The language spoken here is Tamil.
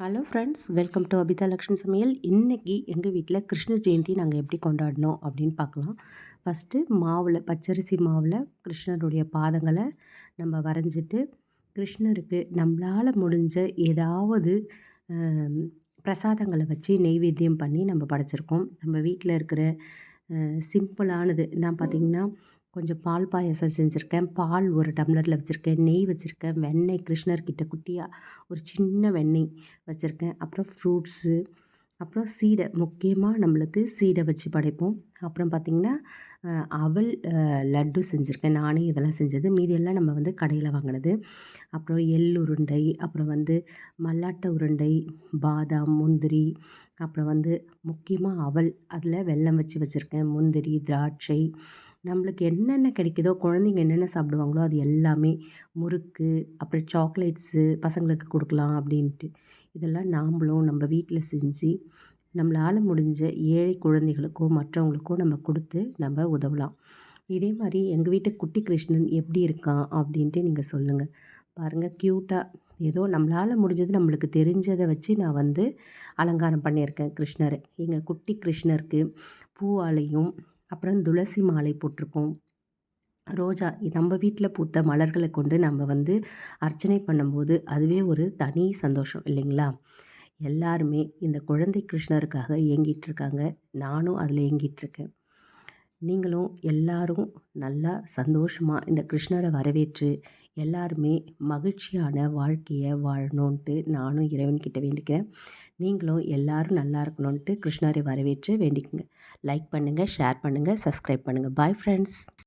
Hello friends welcome to Abitha Lakshmi சமையல் இன்றைக்கி எங்கள் வீட்டில் கிருஷ்ண ஜெயந்தி நாங்கள் எப்படி கொண்டாடினோம் அப்படின்னு பார்க்கலாம். ஃபஸ்ட்டு மாவில் பச்சரிசி மாவில் கிருஷ்ணருடைய பாதங்களை நம்ம வரைஞ்சிட்டு கிருஷ்ணருக்கு நம்மளால் முடிஞ்ச ஏதாவது பிரசாதங்களை வச்சு நெய்வேத்தியம் பண்ணி நம்ம படைச்சிருக்கோம். நம்ம வீட்டில் இருக்கிற சிம்பிளானது நான் பார்த்திங்கன்னா கொஞ்சம் பால் பாயசம் செஞ்சுருக்கேன். பால் ஒரு டம்ளரில் வச்சுருக்கேன். நெய் வச்சுருக்கேன். வெண்ணெய் கிருஷ்ணர்கிட்ட குட்டியாக ஒரு சின்ன வெண்ணெய் வச்சுருக்கேன். அப்புறம் ஃப்ரூட்ஸு அப்புறம் சீடை. முக்கியமாக நம்மளுக்கு சீடை வச்சு படைப்போம். அப்புறம் பார்த்திங்கன்னா அவல் லட்டு செஞ்சுருக்கேன். நானே இதெல்லாம் செஞ்சது. மீதியெல்லாம் நம்ம வந்து கடையில் வாங்கினது. அப்புறம் எள் உருண்டை அப்புறம் வந்து மல்லாட்டை உருண்டை பாதாம் முந்திரி அப்புறம் வந்து முக்கியமாக அவல். அதில் வெல்லம் வச்சு வச்சுருக்கேன். முந்திரி திராட்சை நம்மளுக்கு என்னென்ன கிடைக்குதோ குழந்தைங்க என்னென்ன சாப்பிடுவாங்களோ அது எல்லாமே முறுக்கு அப்புறம் சாக்லேட்ஸு பசங்களுக்கு கொடுக்கலாம் அப்படின்ட்டு. இதெல்லாம் நாம்ளும் நம்ம வீட்டில் செஞ்சு நம்மளால் முடிஞ்ச ஏழை குழந்தைகளுக்கோ மற்றவங்களுக்கோ நம்ம கொடுத்து நம்ம உதவலாம். இதே மாதிரி எங்கள் வீட்டு குட்டி கிருஷ்ணன் எப்படி இருக்கான் அப்படின்ட்டு நீங்கள் சொல்லுங்கள் பாருங்கள் க்யூட்டாக ஏதோ நம்மளால் முடிஞ்சது நம்மளுக்கு தெரிஞ்சதை வச்சு நான் வந்து அலங்காரம் பண்ணியிருக்கேன் கிருஷ்ணரை. எங்கள் குட்டி கிருஷ்ணருக்கு பூவாலையும் அப்புறம் துளசி மாலை போட்டிருக்கோம். ரோஜா நம்ம வீட்டில் பூத்த மலர்களை கொண்டு நம்ம வந்து அர்ச்சனை பண்ணும்போது அதுவே ஒரு தனி சந்தோஷம் இல்லைங்களா? எல்லாருமே இந்த குழந்தை கிருஷ்ணருக்காக இயங்கிட்டு இருக்காங்க. நானும் அதில் இயங்கிட்டுருக்கேன் நீங்களும் எல்லாரும் நல்லா சந்தோஷமாக இந்த கிருஷ்ணரை வரவேற்று எல்லாருமே மகிழ்ச்சியான வாழ்க்கையை வாழணுன்ட்டு நானும் இறைவன்கிட்ட வேண்டிக்கிறேன். நீங்களும் எல்லாரும் நல்லா இருக்கணுன்ட்டு கிருஷ்ணரை வரவேற்று வேண்டிக்குங்க. லைக் பண்ணுங்கள் ஷேர் பண்ணுங்கள் சப்ஸ்கிரைப் பண்ணுங்கள் பாய் ஃப்ரெண்ட்ஸ்